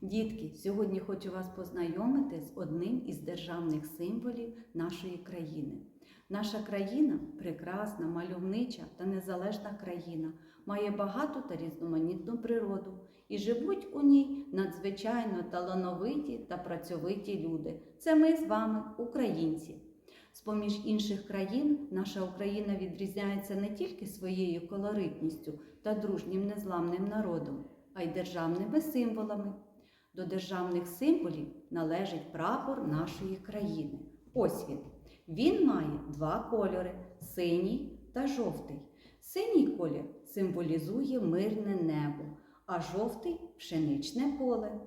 Дітки, сьогодні хочу вас познайомити з одним із державних символів нашої країни. Наша країна прекрасна, мальовнича та незалежна країна, має багату та різноманітну природу і живуть у ній надзвичайно талановиті та працьовиті люди. Це ми з вами, українці. З-поміж інших країн наша Україна відрізняється не тільки своєю колоритністю та дружнім незламним народом, а й державними символами. До державних символів належить прапор нашої країни. Ось він. Він має два кольори синій та жовтий. Синій колір символізує мирне небо, а жовтий пшеничне поле.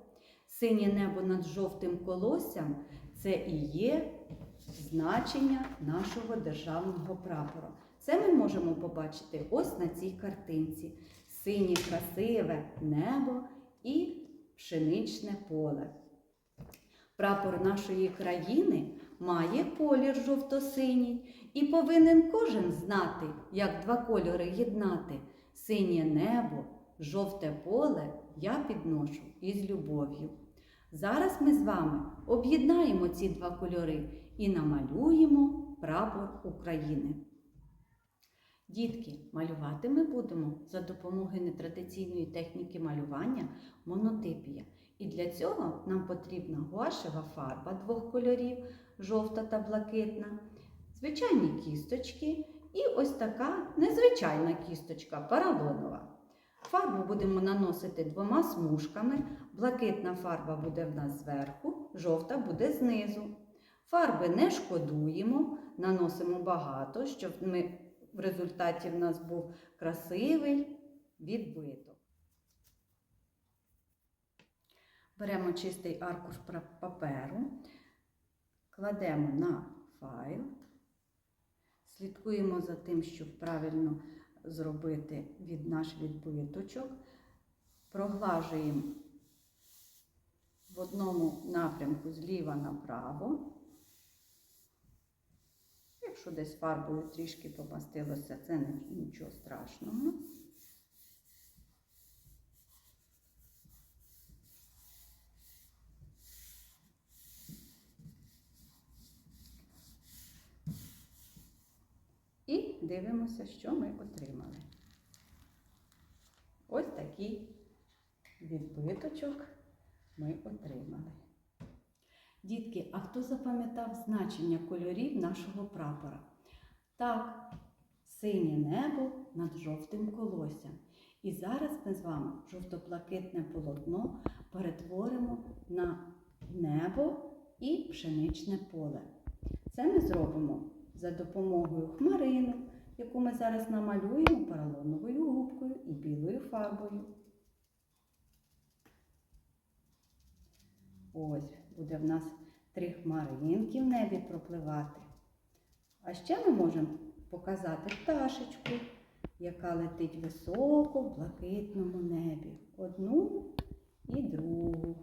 Синє небо над жовтим колоссям це і є значення нашого державного прапора. Це ми можемо побачити ось на цій картинці. Синє красиве небо і пшеничне поле. Прапор нашої країни має колір жовто-синій і повинен кожен знати, як два кольори єднати. Синє небо, жовте поле я підношу із любов'ю. Зараз ми з вами об'єднаємо ці два кольори і намалюємо прапор України. Дітки, малювати ми будемо за допомогою нетрадиційної техніки малювання монотипія. І для цього нам потрібна гуашева фарба двох кольорів, жовта та блакитна, звичайні кісточки і ось така незвичайна кісточка парабонова. Фарбу будемо наносити двома смужками. Блакитна фарба буде в нас зверху, жовта буде знизу. Фарби не шкодуємо, наносимо багато, щоб ми, в результаті в нас був красивий відбиток. Беремо чистий аркуш паперу, кладемо на файл, слідкуємо за тим, щоб правильно зробити від наш відбиточок, проглажуємо в одному напрямку зліва направо. Якщо десь фарбою трішки помастилося, це нічого страшного. І дивимося, що ми отримали. Ось такий відбиточок ми отримали. Дітки, а хто запам'ятав значення кольорів нашого прапора? Так, синє небо над жовтим колоссям. І зараз ми з вами жовто-блакитне полотно перетворимо на небо і пшеничне поле. Це ми зробимо за допомогою хмаринок, яку ми зараз намалюємо поролоновою губкою і білою фарбою. Ось буде в нас три хмаринки в небі пропливати. А ще ми можемо показати пташечку, яка летить високо в блакитному небі. Одну і другу.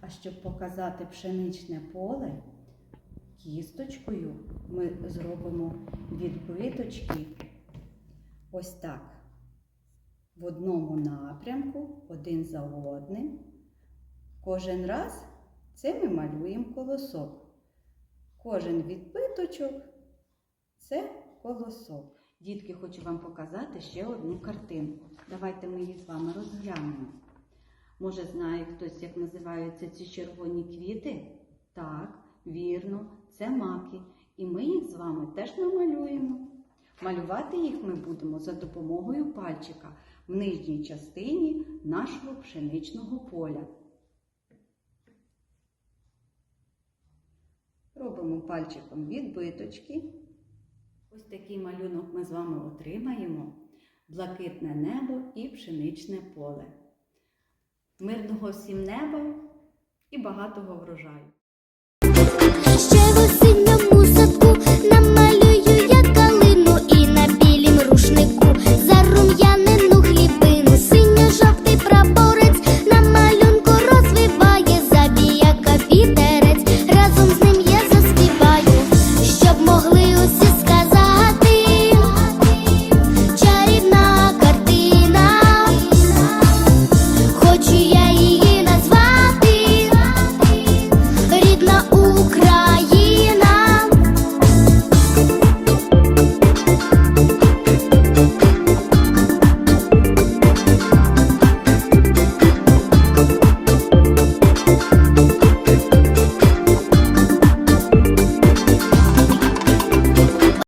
А щоб показати пшеничне поле, кісточкою ми зробимо відбиточки ось так. В одному напрямку, один за одним. Кожен раз це ми малюємо колосок. Кожен відбиточок це колосок. Дітки, хочу вам показати ще одну картинку. Давайте ми її з вами розглянемо. Може, знає хтось, як називаються ці червоні квіти? Так, вірно, це маки. І ми їх з вами теж намалюємо. Малювати їх ми будемо за допомогою пальчика в нижній частині нашого пшеничного поля. великим пальчиком відбиточки. Ось такий малюнок ми з вами отримаємо: блакитне небо і пшеничне поле. Мирного всім неба і багатого врожаю. Ще в осінньому садку намалюю.